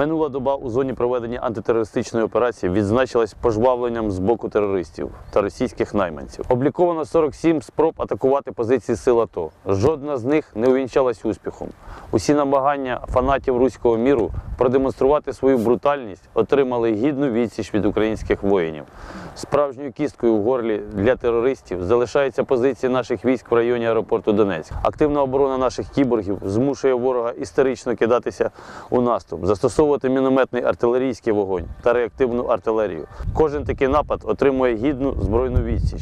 Минула доба у зоні проведення антитерористичної операції відзначилась пожвавленням з боку терористів та російських найманців. Обліковано 47 спроб атакувати позиції сил АТО. Жодна з них не увінчалась успіхом. Усі намагання фанатів руського міру продемонструвати свою брутальність отримали гідну відсіч від українських воїнів. Справжньою кісткою в горлі для терористів залишаються позиції наших військ в районі аеропорту Донецьк. Активна оборона наших кіборгів змушує ворога історично кидатися у наступ, застосовувати мінометний артилерійський вогонь та реактивну артилерію. Кожен такий напад отримує гідну збройну відсіч.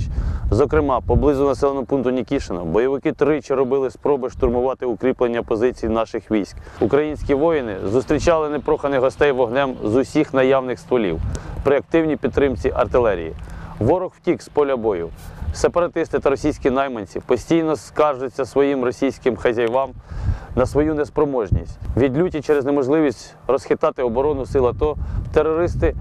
Зокрема, поблизу населеного пункту Нікішино бойовики тричі робили спроби штурмувати укріплення позицій наших військ. Українські воїни зустрічали непроханих гостей вогнем з усіх наявних стволів при активній підтримці артилерії. Ворог втік з поля бою. Сепаратисти та російські найманці постійно скаржаться своїм російським хазяївам на свою неспроможність. Від люті через неможливість розхитати оборону сил АТО терористи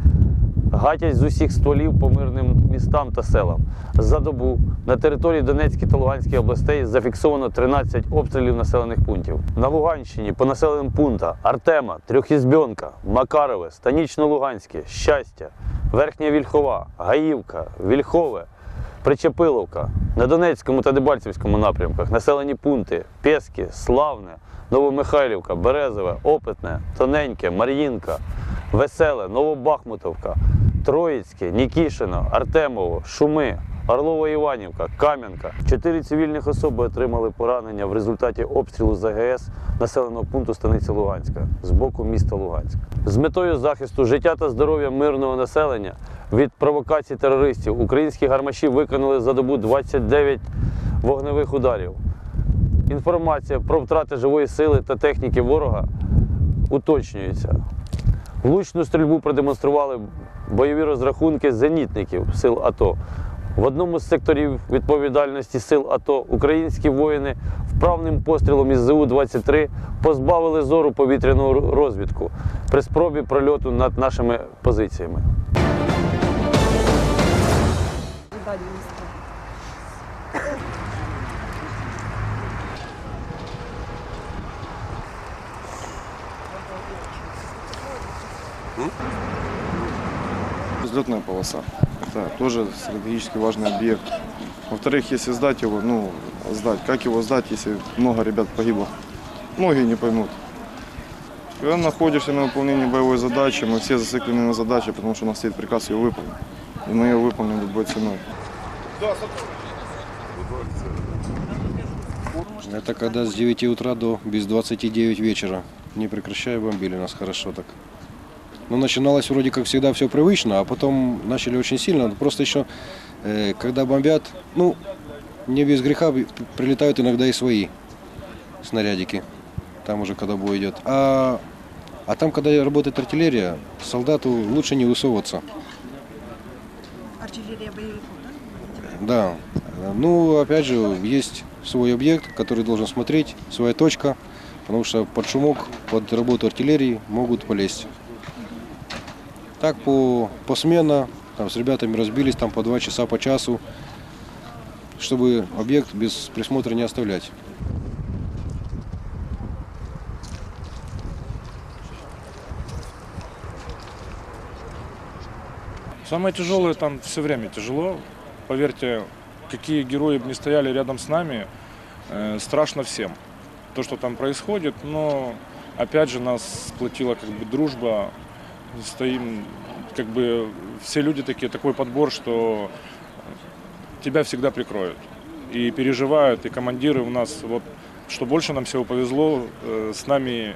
гатять з усіх стволів по мирним містам та селам. За добу на території Донецької та Луганської областей зафіксовано 13 обстрілів населених пунктів. На Луганщині по населеним пунктам Артема, Трьохізбьонка, Макарове, Станічно-Луганське, Щастя, Верхня Вільхова, Гаївка, Вільхове, Причепиловка. На Донецькому та Дебальцевському напрямках населені пункти Пески, Славне, Новомихайлівка, Березове, Опитне, Тоненьке, Мар'їнка, Веселе, Новобахмутовка, Троїцьке, Нікішино, Артемово, Шуми, Орлова Іванівка, Кам'янка. Чотири цивільних особи отримали поранення в результаті обстрілу з АГС населеного пункту станиці Луганська з боку міста Луганськ. З метою захисту життя та здоров'я мирного населення від провокацій терористів українські гармаші виконали за добу 29 вогневих ударів. Інформація про втрати живої сили та техніки ворога уточнюється. Влучну стрільбу продемонстрували бойові розрахунки зенітників сил АТО. В одному з секторів відповідальності сил АТО українські воїни вправним пострілом із ЗУ-23 позбавили зору повітряну розвідку при спробі прольоту над нашими позиціями Ожидали міста. Взлетная полоса. Это тоже стратегически важный объект. Во-вторых, если сдать его, ну, сдать. Как его сдать, если много ребят погибло? Многие не поймут. Когда находишься на выполнении боевой задачи, мы все зациклены на задаче, потому что у нас стоит приказ ее выполнить. И мы ее выполним любой ценой. Это когда с 9 утра до без 29 вечера, не прекращая, бомбили нас хорошо так. Ну, начиналось вроде как всегда все привычно, а потом начали очень сильно. Просто еще, э, когда бомбят, ну, не без греха при- прилетают иногда и свои снарядики. Там уже когда бой идет. А, а там, когда работает артиллерия, солдату лучше не высовываться. Артиллерия боевиков, да? Ну, опять же, есть свой объект, который должен смотреть, своя точка, потому что под шумок, под работу артиллерии могут полезть. Так по, посменно, там с ребятами разбились там по два часа по часу, чтобы объект без присмотра не оставлять. Самое тяжелое там все время тяжело. Поверьте, какие герои бы не стояли рядом с нами, э, страшно всем. То, что там происходит, но опять же нас сплотила как бы дружба. Стоим, как бы все люди такие, такой подбор, что тебя всегда прикроют. И переживают, и командиры у нас, вот, что больше нам всего повезло, э, с нами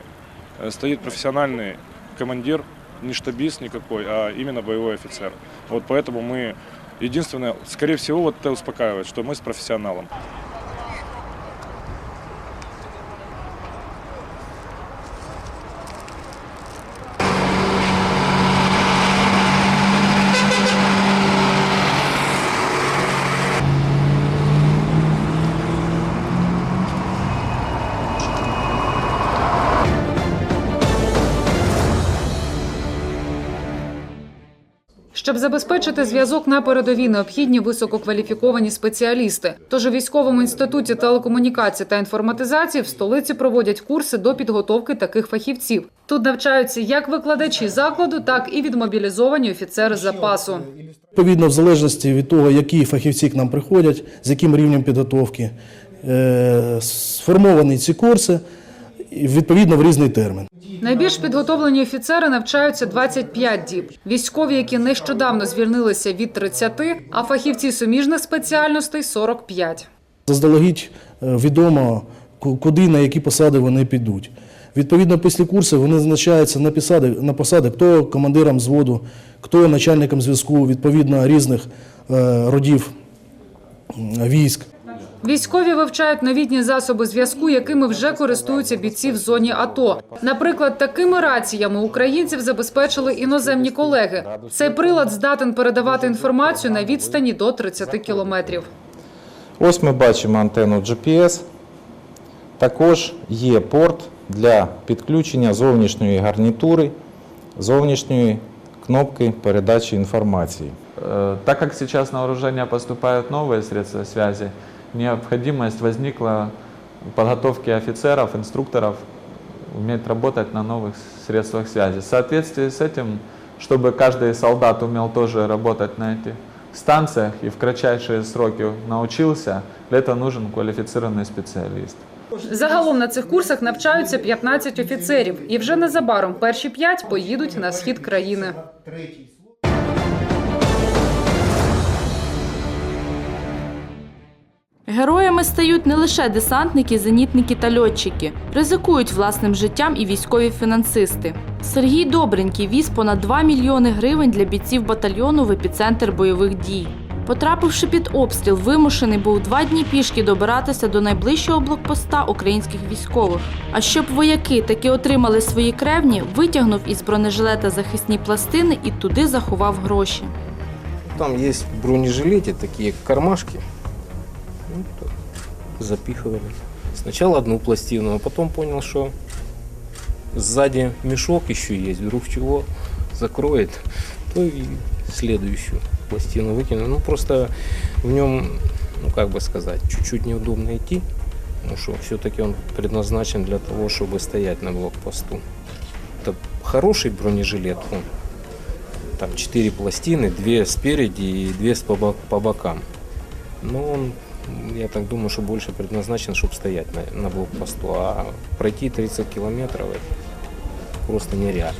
э, стоит профессиональный командир, не штабист никакой, а именно боевой офицер. Вот поэтому мы, единственное, скорее всего, вот это успокаивает, что мы с профессионалом. Щоб забезпечити зв'язок на передовій, необхідні висококваліфіковані спеціалісти. Тож у військовому інституті телекомунікації та інформатизації в столиці проводять курси до підготовки таких фахівців. Тут навчаються як викладачі закладу, так і відмобілізовані офіцери запасу. Відповідно, в залежності від того, які фахівці к нам приходять, з яким рівнем підготовки, е, сформовані ці курси відповідно в різний термін. Найбільш підготовлені офіцери навчаються 25 діб. Військові, які нещодавно звільнилися від 30, а фахівці суміжних спеціальностей 45. Заздалегідь е, відомо, куди на які посади вони підуть. Відповідно, після курсу вони назначаються на посади, на посади хто командиром взводу, хто начальником зв'язку, відповідно різних е, родів військ. Військові вивчають новітні засоби зв'язку, якими вже користуються бійці в зоні АТО. Наприклад, такими раціями українців забезпечили іноземні колеги. Цей прилад здатен передавати інформацію на відстані до 30 кілометрів. Ось ми бачимо антенну GPS. Також є порт для підключення зовнішньої гарнітури, зовнішньої кнопки передачі інформації. Э, Так как сейчас на вооружение поступают новые средства связи, необходимость возникла в подготовке офицеров, инструкторов уметь работать на новых средствах связи. В соответствии с этим, чтобы каждый солдат умел тоже работать на этих станциях и в кратчайшие сроки научился, для этого нужен квалифицированный специалист. Загалом на цих курсах навчаються 15 офіцерів, і вже незабаром перші п'ять поїдуть на схід країни. Героями стають не лише десантники, зенітники та льотчики, ризикують власним життям і військові фінансисти. Сергій Добренький віз понад 2 мільйони гривень для бійців батальйону в епіцентр бойових дій. Потрапивши під обстріл, вимушений був два дні пішки добиратися до найближчого блокпоста українських військових. А щоб вояки таки отримали свої кревні, витягнув із бронежилета захисні пластини і туди заховав гроші. Там есть в бронежилете такие кармашки. Запихивали. Сначала одну пластину, а потом понял, что сзади мешок еще есть, вдруг чего закроет, то и следующую пластину выкинул. Ну, просто в нем, ну, как бы сказать, чуть-чуть неудобно идти, потому что все-таки он предназначен для того, чтобы стоять на блокпосту. Это хороший бронежилет, он там четыре пластины, две спереди и две по, бок- по бокам. Но он, я так думаю, что больше предназначен, чтобы стоять на, на блокпосту, а пройти 30 километров просто нереально.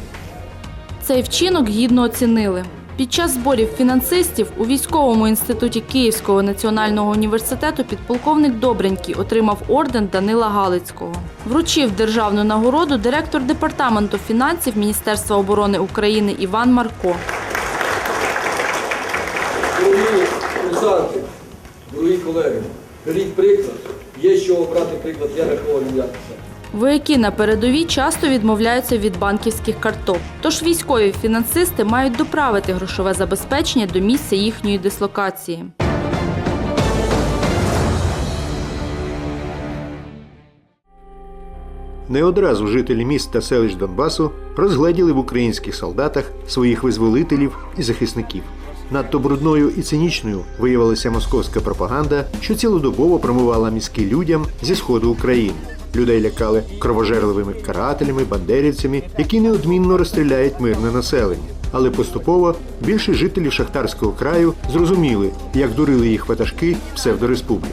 Цей вчинок гідно оцінили. Під час зборів фінансистів у військовому інституті Київського національного університету підполковник Добренький отримав орден Данила Галицького. Вручив державну нагороду директор департаменту фінансів Міністерства оборони України Іван Марко. Приклад. Є з чого брати приклад, я такого не Вояки на передовій часто відмовляються від банківських карток. Тож військові фінансисти мають доправити грошове забезпечення до місця їхньої дислокації. Не одразу жителі міст та селищ Донбасу розгледіли в українських солдатах своїх визволителів і захисників. Надто брудною і цинічною виявилася московська пропаганда, що цілодобово промивала мізки людям зі сходу України. Людей лякали кровожерливими карателями, бандерівцями, які неодмінно розстріляють мирне населення. Але поступово більше жителів шахтарського краю зрозуміли, як дурили їх ватажки псевдореспублік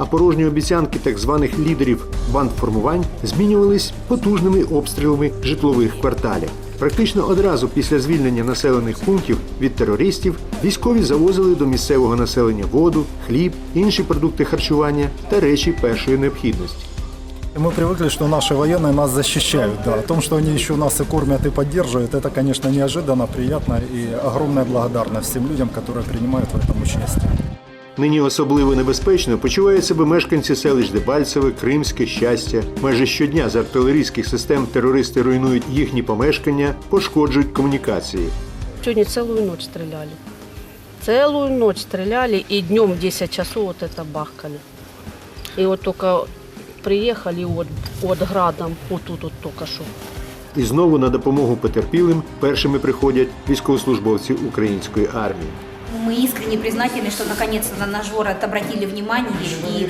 а порожні обіцянки так званих лідерів бандформувань змінювались потужними обстрілами житлових кварталів. Практично одразу після звільнення населених пунктів від терористів військові завозили до місцевого населення воду, хліб, інші продукти харчування та речі першої необхідності. Мы привыкли, что наши военные нас защищают. Да. О том, что они еще нас и кормят, и поддерживают, это, конечно, неожиданно, приятно и огромная благодарность всем людям, которые принимают в этом участие. Нині особливо небезпечно почувають себе мешканці селищ Дебальцеве, Кримське, Щастя. Майже щодня з артилерійських систем терористи руйнують їхні помешкання, пошкоджують комунікації. Сегодня целую ночь стреляли. Целую ночь стреляли и днем в 10 часов вот это бахкали. И вот только приехали вот, вот градом, вот тут вот только что. І знову на допомогу потерпілим першими приходять військовослужбовці української армії. Мы искренне признательны, что наконец-то на наш город обратили внимание и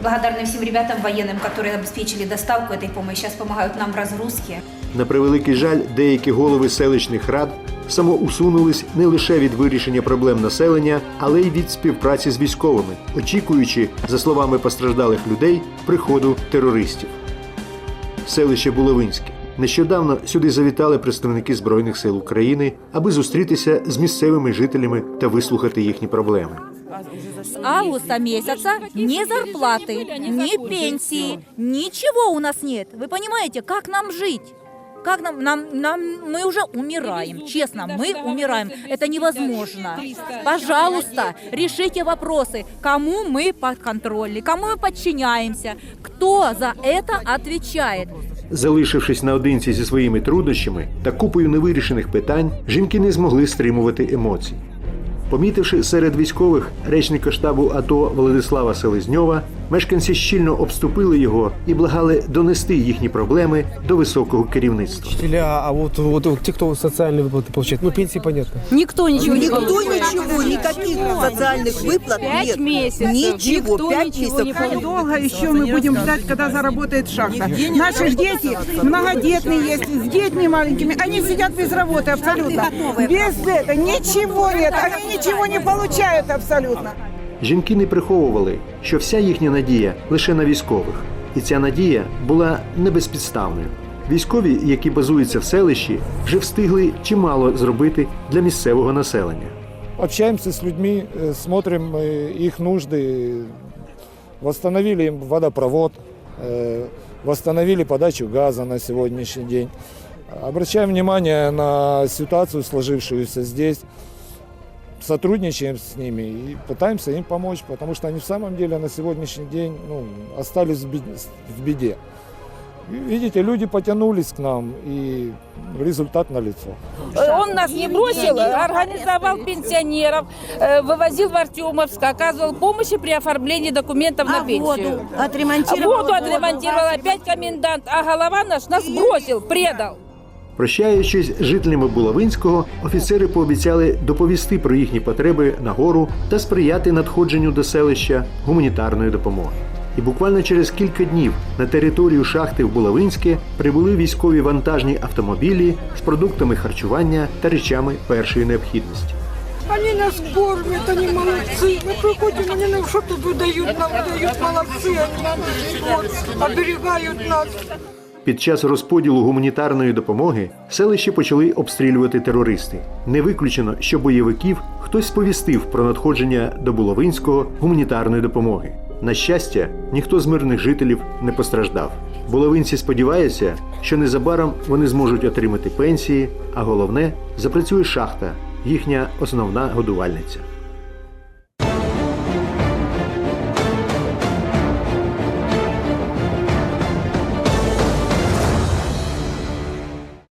благодарны всем ребятам военным, которые обеспечили доставку этой помощи, сейчас помогают нам в разгрузке. На превеликий жаль, деякі голови селищних рад самоусунулись не лише від вирішення проблем населення, але й від співпраці з військовими, очікуючи, за словами постраждалих людей, приходу терористів. Селище Буловинське. Нещодавно сюди завітали представники Збройних сил України, аби зустрітися з місцевими жителями та вислухати їхні проблеми. С августа месяца ни зарплаты, ни пенсии, ничего у нас нет. Вы понимаете, как нам жить? Как нам, нам, нам, мы уже умираем, честно, мы умираем. Это невозможно. Пожалуйста, решите вопросы, кому мы подконтрольны, кому мы подчиняемся, кто за это отвечает. Залишившись наодинці зі своїми труднощами та купою невирішених питань, жінки не змогли стримувати емоцій. Помітивши серед військових речника штабу АТО Владислава Селезньова, мешканці щільно обступили його і благали донести їхні проблеми до високого керівництва. Учителя, а вот, вот, вот те, кто социальные выплаты получает, ну пенсии понятно. Никто ничего не Никто получает. ничего, никаких социальных выплат нет. Ничего, пять месяцев. Долго еще мы будем ждать, когда заработает шахта. Наши ж дети многодетные есть, с детьми маленькими. Они сидят без работы абсолютно. Без этого ничего нет. Они ничего не получают абсолютно. Жінки не приховували, що вся їхня надія лише на військових, і ця надія була не безпідставною. Військові, які базуються в селищі, вже встигли чимало зробити для місцевого населення. Общаемся с людьми, э, смотрим э, их нужды, восстановили им водопровод, э, восстановили подачу газа на сегодняшний день. Обращаем внимание на ситуацию, сложившуюся здесь, Сотрудничаем с ними и пытаемся им помочь, потому что они в самом деле на сегодняшний день ну, остались в бед- в беде. Видите, люди потянулись к нам, и результат налицо. Он нас не бросил, организовал пенсионеров, э, вывозил в Артемовск, оказывал помощь при оформлении документов на пенсию. Отремонтировал. Воду отремонтировал, опять комендант, а голова наш нас бросил, предал. Прощаючись з жителями Булавинського, офіцери пообіцяли доповісти про їхні потреби на гору та сприяти надходженню до селища гуманітарної допомоги. І буквально через кілька днів на територію шахти в Булавинське прибули військові вантажні автомобілі з продуктами харчування та речами першої необхідності. Они нас кормят, они молодцы. Мы приходим, они нам что-то выдают, нам дают молодцы. Они вот, оберегают нас. Під час розподілу гуманітарної допомоги селище почали обстрілювати терористи. Не виключено, що бойовиків хтось сповістив про надходження до Буловинського гуманітарної допомоги. На щастя, ніхто з мирних жителів не постраждав. Буловинці сподіваються, що незабаром вони зможуть отримати пенсії, а головне запрацює шахта, їхня основна годувальниця.